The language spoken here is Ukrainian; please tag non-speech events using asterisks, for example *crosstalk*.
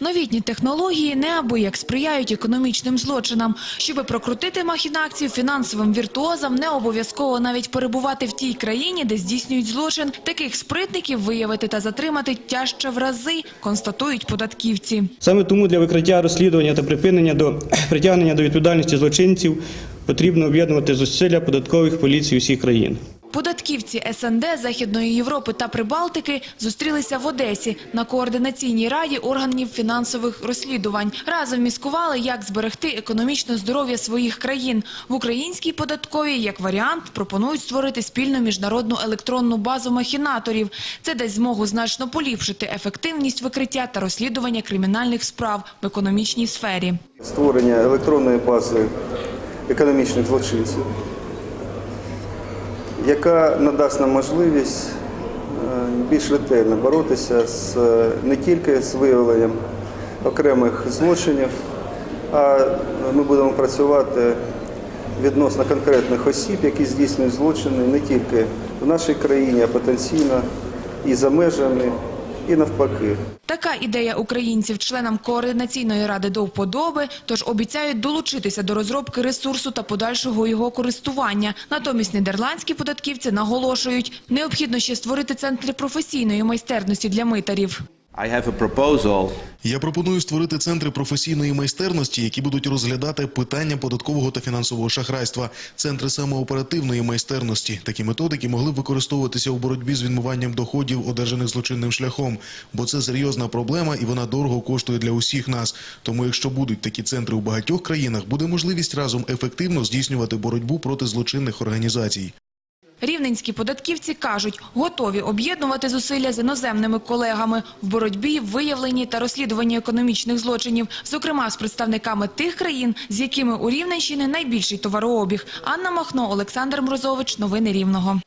Новітні технології неабияк сприяють економічним злочинам. Щоби прокрутити махінацію фінансовим віртуозам, не обов'язково навіть перебувати в тій країні, де здійснюють злочин. Таких спритників виявити та затримати тяжче в рази, констатують податківці. Саме тому для викриття розслідування та припинення до *clears throat* притягнення до відповідальності злочинців потрібно об'єднувати зусилля податкових поліцій усіх країн. Податківці СНД, Західної Європи та Прибалтики зустрілися в Одесі на координаційній раді органів фінансових розслідувань. Разом міскували, як зберегти економічне здоров'я своїх країн. В українській податковій, як варіант, пропонують створити спільну міжнародну електронну базу махінаторів. Це дасть змогу значно поліпшити ефективність викриття та розслідування кримінальних справ в економічній сфері. створення електронної бази економічних злочинців, яка надасть нам можливість е, більш ретельно боротися з, не тільки з виявленням окремих злочинів, а ми будемо працювати відносно конкретних осіб, які здійснюють злочини не тільки в нашій країні, а потенційно і за межами, і навпаки. Така ідея українців членам координаційної ради до вподоби, тож обіцяють долучитися до розробки ресурсу та подальшого його користування. Натомість нідерландські податківці наголошують, необхідно ще створити центри професійної майстерності для митарів. Я пропоную створити центри професійної майстерності, які будуть розглядати питання податкового та фінансового шахрайства, центри самооперативної майстерності. Такі методики могли б використовуватися у боротьбі з відмиванням доходів, одержаних злочинним шляхом, бо це серйозна проблема і вона дорого коштує для усіх нас. Тому, якщо будуть такі центри у багатьох країнах, буде можливість разом ефективно здійснювати боротьбу проти злочинних організацій. Рівненські податківці кажуть, готові об'єднувати зусилля з іноземними колегами в боротьбі, виявленні та розслідуванні економічних злочинів, зокрема з представниками тих країн, з якими у Рівненщини найбільший товарообіг. Анна Махно, Олександр Мрозович. Новини Рівного.